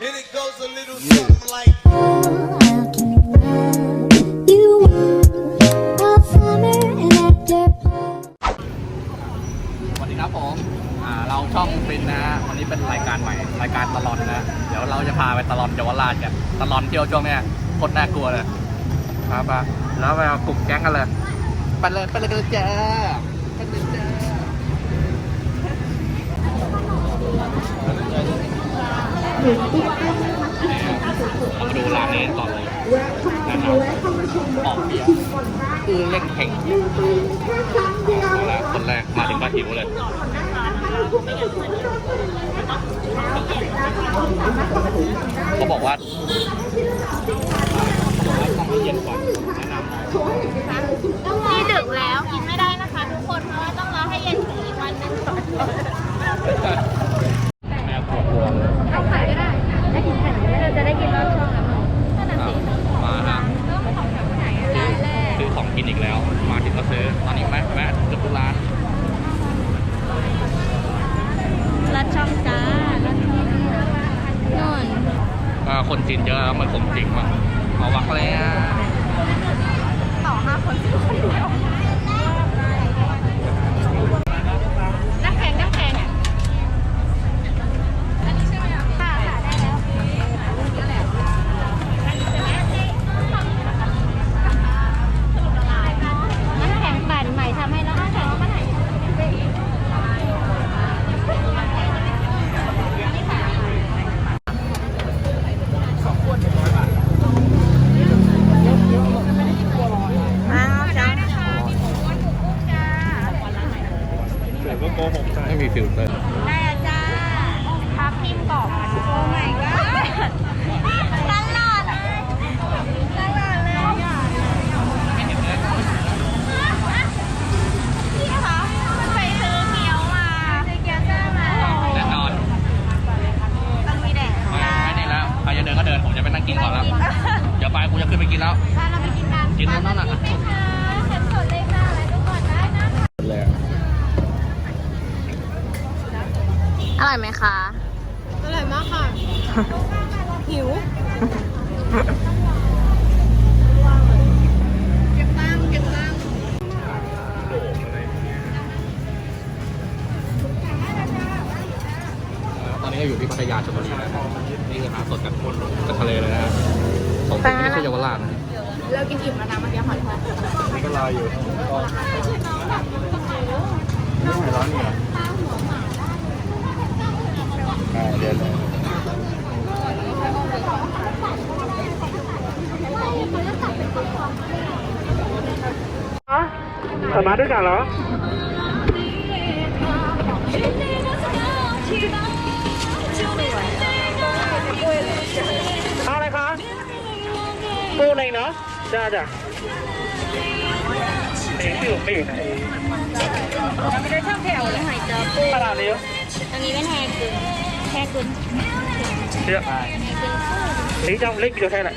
And it goes a little something like. How can you run? You want all summer and after สวัสดีครับผมอ่าเราช่องฟินนะฮะวันนี้เป็นรายการใหม่รายการตลอนนะ เดี๋ยวเราจะพาไปตลอนเยาวราชกันตลอนเที่ยวช่วงเนี้ยโคตรน่ากลัวเลยครับปะแล้วไปเอากลุ่มแก๊งกันเลย ไปเลยไปเลยจ้าไปเลยจ้า เรามาดูร้านนี้ก่อนเลยนะครับออกเบียร์อือเล่งเข่งเอาละคนแรกมาถึงก็หิวเลยเขาบอกว่าต้องให้เย็นก่อนแนะนำนี่ดึกแล้วกินไม่ได้นะคะทุกคนเพราะว่าต้องรอให้เย็นถึงอีกวันหนึงแม กซื้อของกินอีกแล้ว มาถึงก็ซื้อตอนนี้แม่แม่เกือบทุกร้านรอบช่องจ้ารอบช่องนู่นอ่าคนจีนเยอะมันคงจริงมั้งเอาวักเลยอะต่อห้าคนซื้อคนเดียวน้ำแข็งน้ำแข็งอะอันนี้ใช่ไหมอะค่ะค่ะได้แล้วน้ำแข็งปั่นใหม่ทำให้แล้วน้ำแข็งเอามาไหน ไม่มีฟิลเตอร์ได้แล้วจ้าทับทิมกรอบโอ้ my god ตลอดเลยตลอดเลยพี่คะไปซื้อเกี๊ยวมาซื้อเกี๊ยวซ่ามาแน่นอนต้องมีแดดไม่ไม่นี่แล้วใครจะเดินก็เดินผมจะไปนั่งกินก่อนแล้วเดี๋ยวไปกูจะขึ้นไปกินแล้วมาเราไปกินกันกินตรงนั้นน่ะมากินไหมคะเซ็ตสดเลยค่ะอะไรทุกคนได้นะคะเลย อร่อยไหมคะ อร่อยมากค่ะ หิว เก็บตังค์เก็บตังค์ตอนนี้เราอยู่ที่พัทยาชลบุรีนะครับนี่คือหาสดกับคนกับทะเลเลยนะฮะของผมไม่ใช่เยาวราชนะเรากินอิ่มแล้วนะเมื่อกี้หอยทอดนี่ก็รออยู่ไม่ไหวร้อนเนี่ยอ่า เดี๋ยวเลยสมาด้วยกันเหรอเอาอะไรคะปูไหนเนาะจ้าจ้ะเองอยู่ไม่อยู่ไหนเราไม่ได้ชอบแถวเลยหอยเจอปูขนาดนี้อันนี้เป็นแฮกึนแฮกึนเย อะนี่จำเล็กเดียวแค่ไหน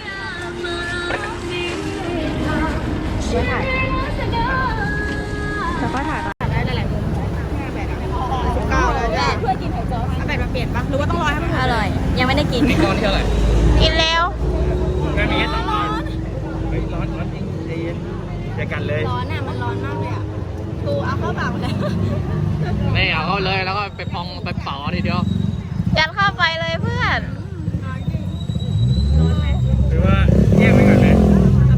แต่ก็ถ่ายก่อนได้หลายๆมุมสิบเก้าแล้วจ้ะเพื่อกินหอยจ้อเอาแบบมาเปลี่ยนปะหรือว่าต้องรอให้มันอร่อย ยังไม่ได้กิน นี่ก้อนที่เท่าไหร่กินเร็วไม่มีสองร้อนเฮ้ยร้อนร้อนจริงใจเย็นเจอกันเลย ร้อนอะมันร้อนมากเลยอะกูเอาเข้าปากเลยนี่เอาเข้าเลยแล้วก็ไปพองไปเป่าทีเดียว ยัดเข้าไปเลยเพื่อน หรือว่าแยกไว้ก่อนไหม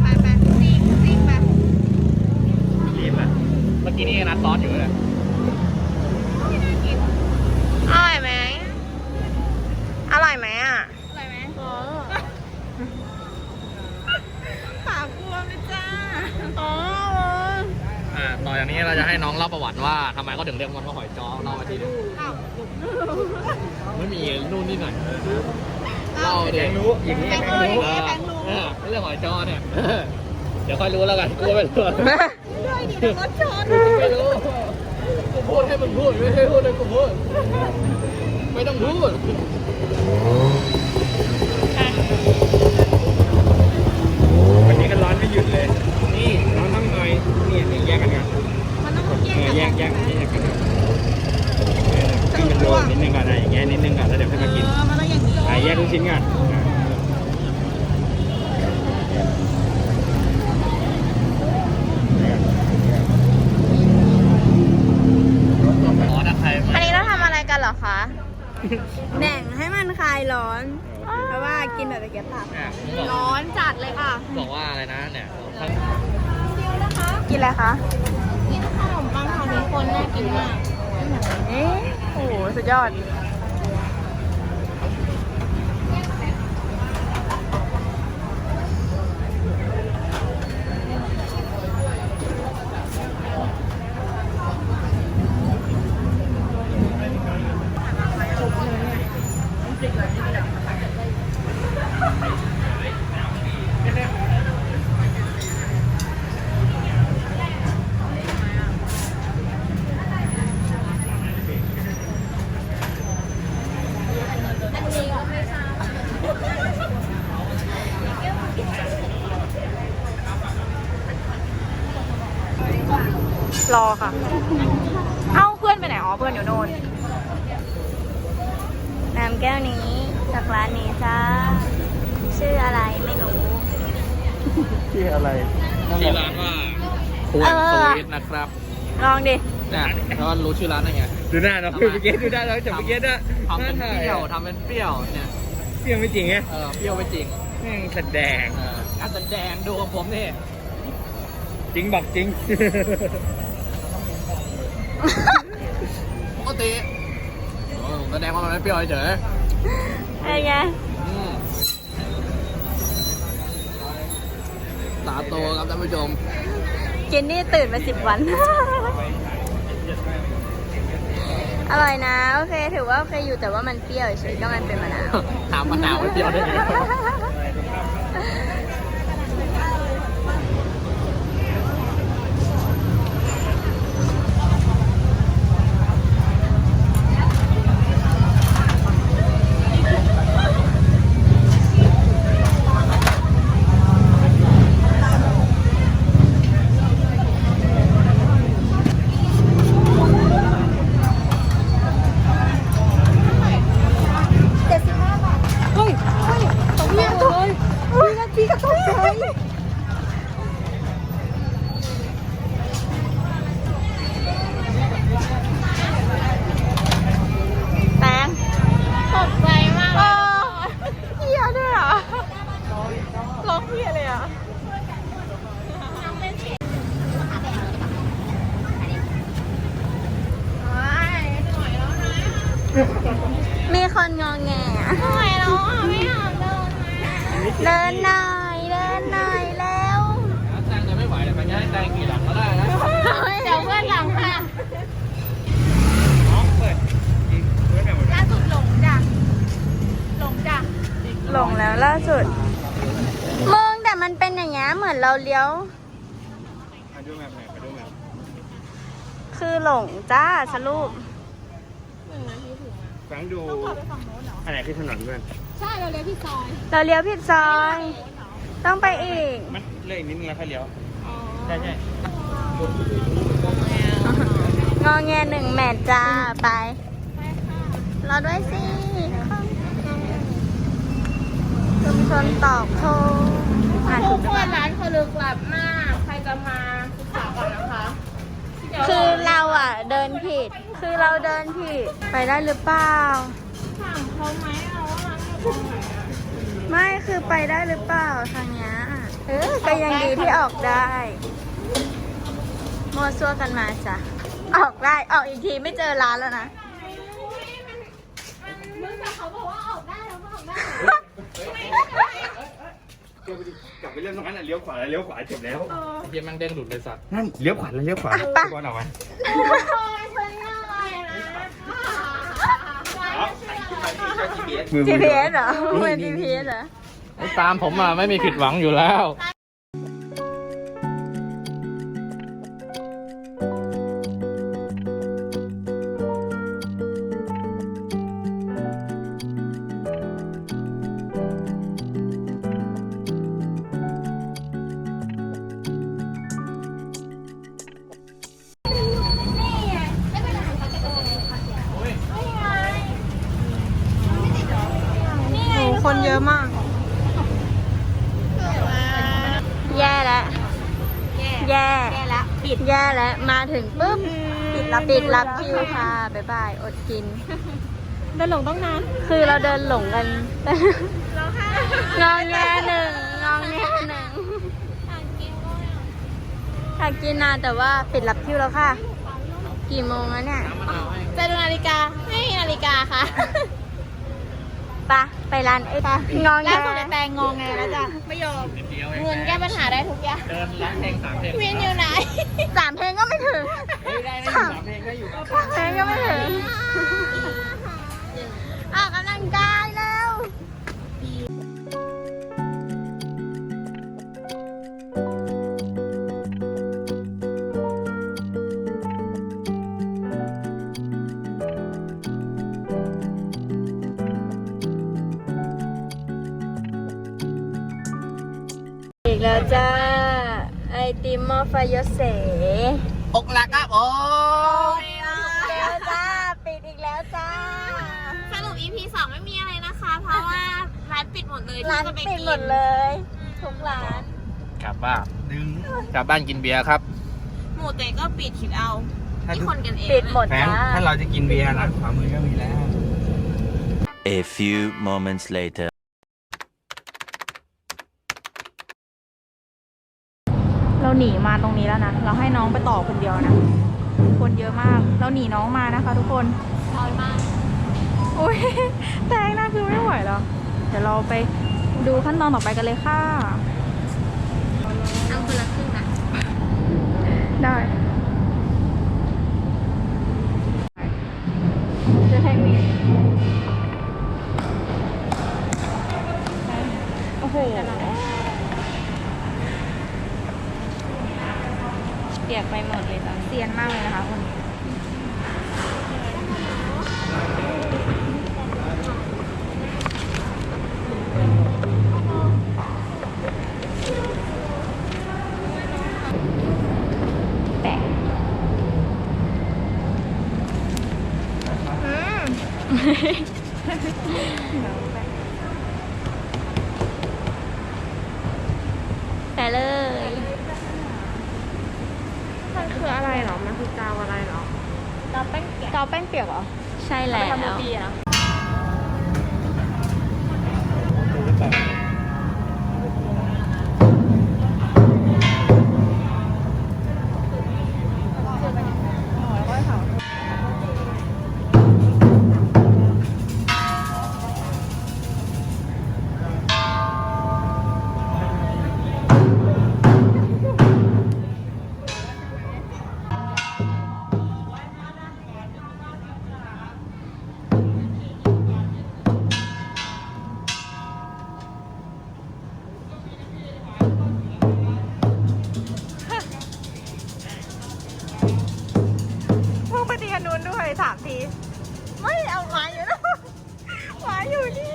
ไปไปซิ่งซิ่งไปรีบอะเมื่อกี้นี่นัดซอสอยู่เลยอร่อยไหม อร่อยไหมอะ อะไรไหมปากกลัวไหมจ้าอ๋อ อ่าต่อจากนี้เราจะให้น้องเล่าประวัติว่าทำไมเขาถึงเรียกมันว่าหอยจ้อเล่ามาทีนึง อ้าว ไม่มีนู่นนี่ หน่อยเล่าดิแกงรู้อย่างนี้แปลงแกงรู้รู้แปลงรู้เออเรื่องหอยจ้อเนี่ยเออเดี๋ยวค่อยรู้แล้วกันกูไม่รู้ด้วยดิเดี๋ยวรถชนไม่รู้กูพูดให้มึงพูดไม่ให้พูดให้กูพูดไม่ต้องพูดวันนี้ก็ร้อนไม่หยุดเลย นี่ร้อนต้องหน่อยนี่นี่แยกกันกันมันต้องแยเอกอกันแยกแยกแยกกัน กันให้มันรวมนิดนึงก่อนนะอย่างเงี้ยนิดนึงก่อนแล้วเดี๋ยวค่อยมากินเออมันต้องอย่างนี้อะแยกทุกชิ้นก่อนอะอ๋อถ้าใครอันนี้เราทำอะไรกันเหรอคะ แบ่งให้มันคลายร้อน เพราะว่ากินแบบตะเกียบปากเนี่ยผมบอกร้อนจัดเลยค่ะ บอกว่าอะไรนะเนี่ยกินอะไรคะ กินขนมปังของทุกคนน่ากินมาก เอ๊ะ โอ้โหสุดยอดรอ ค่ะ เอ้าเพื่อนไปไหนอ๋อเพื่อนอยู่โน่นน้ำแก้วนี้จากร้านนี้จ้าชื่ออะไรไม่รู้ ชื่ออะไรชื่อร้านว่าควรเออสวีทนะครับ ลองดิเนี่ยแล้วรู้ชื่อร้านได้ไงดูหน้าน้องเมื่อกี้ดูหน้าน้องจับเมื่อกี้ด้วยทำเป็นหาเปถ่ายรี้ยวทำเป็นเปรี้ยวเนี่ยเปรี้ยวไม่จริงไงเออเปรี้ยวไม่จริงแม่งแสดงเออการแสดงดูของผมนี่จริงบอกจริง ปกติโอ้แสดงว่ามันไม่เปรี้ยวเฉยอะไรไงๆอืมตาโตครับท่านผู้ชมกินนี่ตื่นมาสิบวัน อร่อยนะ โอเค ถือว่าโอเคอยู่แต่ว่ามันเปรี้ยวเฉยๆก็มันเป็นมะนาว ถามมะนาวไม่เปรี้ยวได้ไง แตง ตกใจมาก เออเฮียด้วยเหรอร้องเฮียเลยอะ มีคนงองแงอะ ทำไมเราอะไม่อยากเดิน เดินหน่อยเดินหน่อยแล้ว แตงจะไม่ไหวเลยไปง่ายแตงกี่หลังก็ได้นะ เดี๋ยวเพื่อนหลังค่ะ น้องเปิดจริงเปิดแบบหมด ล่าสุดหลงจ้ะหลงจ้ะ ห ลงแล้วล่าสุดมึงแต่มันเป็นอย่างเงี้ยเหมือนเราเลี้ยว มาดูแบบไหนมาดูแบบคือหลงจ้าสรุปแฟงดูอันไหนคือถนนเพื่อนใช่เราเลี้ยวพี่ซอยเราเลี้ยวผิดซอย ต้องไปอีก มันเลยอีกนิดนึงแล้วค่อยเลี้ยวใช่ใช่งอแงหนึ่งแมทจ้าไป รอด้วยสิ ชุมชนตอกโทอ่านทุถูกกหรือคเปนล่าร้านเขาลึกลับมาก ใครจะมาศึกษาก่อนนะคะดี๋ยวคือเราอะเดินผิด คือเราเดินผิด ไปได้หรือเปล่า ถามเขาไหมเอาว่าร้านอยู่ตรงไหนอะไม่คือไปได้หรือเปล่าทางเนี้ยเออก็ยังดีที่ออกได้มัวซั่วกันมาจ้ะ ออกได้ ออกอีกทีไม่เจอร้านแล้วนะมึงแต่เขาบอกว่าออกได้แล้วก็ออกได้ เดี๋ยวไปดิกลับไปเรื่องตรงนั้นน่ะเลี้ยวขวาแล้วเลี้ยวขวาเจ็บแล้วเฮียแม่งเด้งหลุดเลยสัตว์นั่นเลี้ยวขวาแล้วเลี้ยวขวาไปบอลออกมาโอ้ยฉัวหน่อยมือมือ GPS เหรอเมือน GPS เหรอ ตามผมมาไม่มีผิดหวังอยู่แล้ว ปิดรับคิวค่ะ บ๊ายบาย อดกิน เดินหลงต้องนานคือเราเดินหลงกันงองแงหนึ่งงองแงหนึ่งอยากกินนานแต่ว่าปิดรับคิวแล้วค่ะ กี่โมงแล้วเนี่ยจะดูนาฬิกาไม่มีนาฬิกาค่ะ ปะไปร้านเอ้ยงองแงล่าสุดในแตงงงไงแล้วจ้ะไม่ยอมนิดเดียวเงินแก้ปัญหาได้ทุกอย่างเดินร้านเพลงสามเพลงเวียนอยู่ไหนสามเพลงก็ไม่ถึงเฮ้ยได้ได้อยู่สามเพลงได้อยู่ครับสามเพลงก็ไม่ถึงออกกำลังกาย จ้า ไอติมหมอไฟยศเสอกหลักครับโอ้แล้วจ้า ปิดอีกแล้วจ้า สรุป EP สองไม่มีอะไรนะคะ เพราะว่าร้านปิดหมดเลยที่ร้านจะไปปิดกิหมนดเลยทุกร้าน กลับบ้านดึงกลับบ้านกินเบียร์ครับ หมูเตะก็ปิดคิดเอาถ้าที่ทุกคนกันเองปิดหมดแฟนจ้า ถ้าเราจะกินเบียร์ร้านขวามือก็มีแล้ว A few moments later. เรา หนีมาตรงนี้แล้วนะ เราให้น้องไปต่อคนเดียวนะ คนเยอะมาก เราหนีน้องมานะคะ ทุกคนน้อยมากโอ้ยแตงนะคือไม่ไหวแล้ว เดี๋ยวเราไปดูขั้นตอนต่อไปกันเลยค่ะเอาคนละครึ่งนะได้จะแทงนี่โอ้โห เปียกไปหมดเลยจ้ะเซียนมากเลยนะคะคนนี้ สามที ไม่เอาไม้อยู่นะไม้อยู่นี่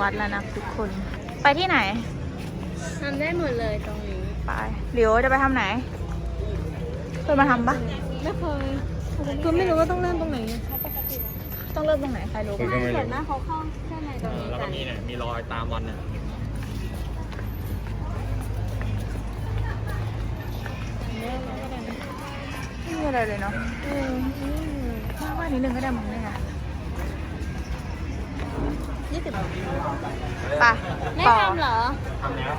วัดแล้วนะทุกคน ไปที่ไหนทำได้หมดเลยตรงนี้ ไปหลิวจะไปทำไหนเคยมาทำปะไม่เคยคือไม่รู้ว่าต้องเริ่มตรงไหน ต้องเริ่มตรงไหนใครรู้ผมปะก็ไม่รู้หน้าเขาเข้าแค่ในตรงนี้แล้วกัก็นมีเนี่ยมีรอยตามวันเนี่ยไม่มีอะไรเลยเนาะมากว่านิดนึงก็ได้มั้งเนี่ย ยี่สิบไปไม่ต่อทำเหรอทำแล้ว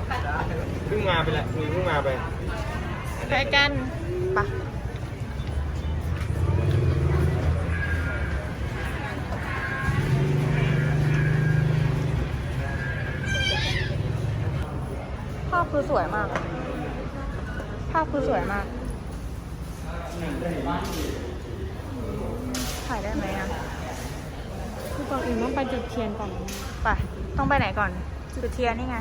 เพิ่งมาไปแหละคุยเพิ่งมาไปไปกันไปภาพคือสวยมาก ภาพคือสวยมาก ถ่ายได้ไหมอะคือ ก่อนอื่นต้องไปจุดเทียนก่อน ไปต้องไปไหนก่อน จุดเทียนนี่ไง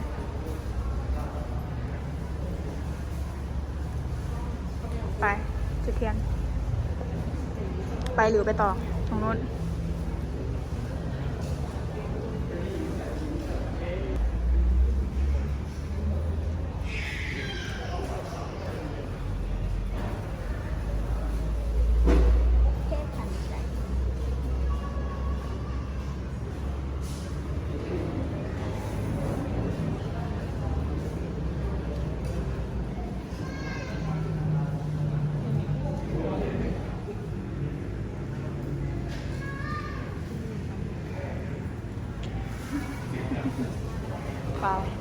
ไป จุดเทียน ไปหรือไปต่อตรงนู้น เ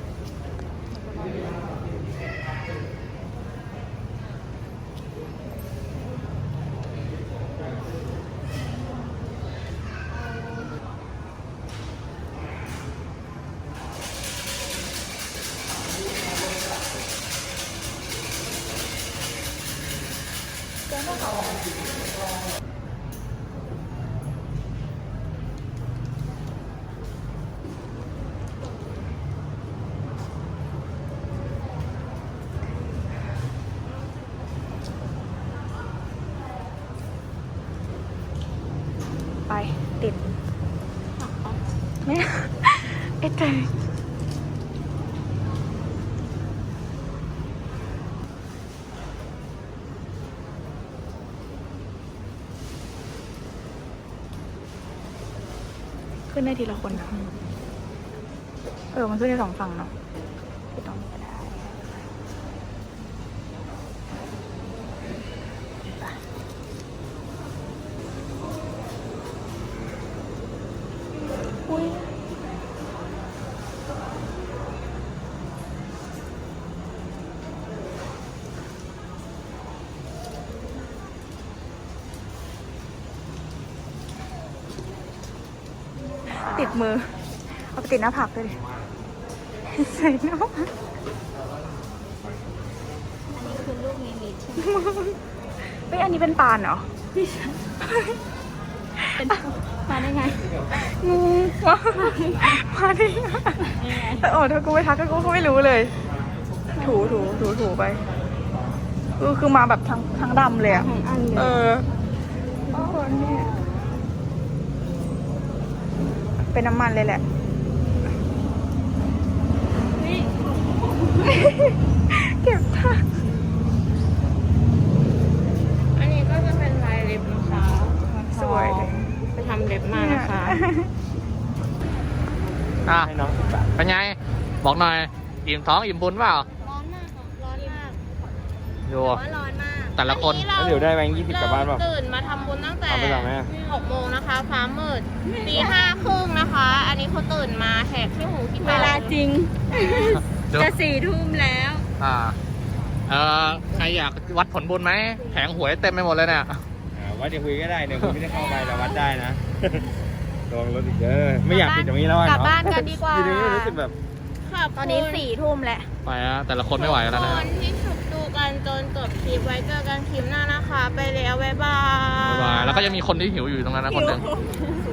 เอ็ดใจขึ้นได้ทีละคนนะเออ มันขึ้นได้สองฝั่งเนาะที่ตรงนี้ก็ได้ อุ้ย ติดมือ เอาไปติดหน้าผากด้วยดิใส่หน้าผากอันนี้คือลูกนิมิตใช่ไหมเฮ้ยอันนี้เป็นปานเหรอ เป็นมาได้ไง งูมามาดิแต่โอ้ถ้ากูไม่ทักก็กูก็ไม่รู้เลย ถูถูถูถูไปคือคือมาแบบทั้งทั้งดำเลยอะทั้งอันเลยเออโอ้โหเนี่ย เป็นน้ำมันเลยแหละ เก็บท่าอันนี้ก็จะเป็นลายเล็บนะคะสวยเลยไปทำเล็บมานะคะ อะให้น้องสิบบาทเป็นไง บอกหน่อย อิ่มท้องอิ่มบุญเปล่า ร้อนมากค่ะร้อนมากดูว่าร้อนมากแต่ละคนแล้วเดี๋ยวได้แบงค์ยี่สิบกลับบ้านเปล่า ตื่นมาทำบุญตั้งแต่เอาไปก่อนไหมอะหกโมงนะคะ ฟ้ามืดตีห้าครึ่งนะคะอั นนี้เขาตื่นมาแหกขี้หูขี้ตาเวลาจริงดูจะสี่ทุ่มแล้ว อ่าเออใครอยากวัดผลบุญไหมแผงหวยเต็มไปหมดเลยเนี่ยอ่าวัดจะคุยก็ได้เนี่ยคุณไม่ได้เข้าไปแต่วัดได้นะลองรถอีกเด้อไม่อยากปิดตรงนี้แล้วอะกลับเนาะบ้านกันดีกว่าทีนี้รู้สึกแบบตอนนี้สี่ทุ่มแล้ว ไปนะแต่ละคนไม่ไหวแล้วนะคนที่สุดดูกันจนจบคลิปไว้เจอกันคลิปหน้านะคะ ไปแล้วบ๊ายบาย บ๊ายบายแล้วก็ยังมีคนที่หิวอยู่ตรงนั้นนะคนหนึ่งส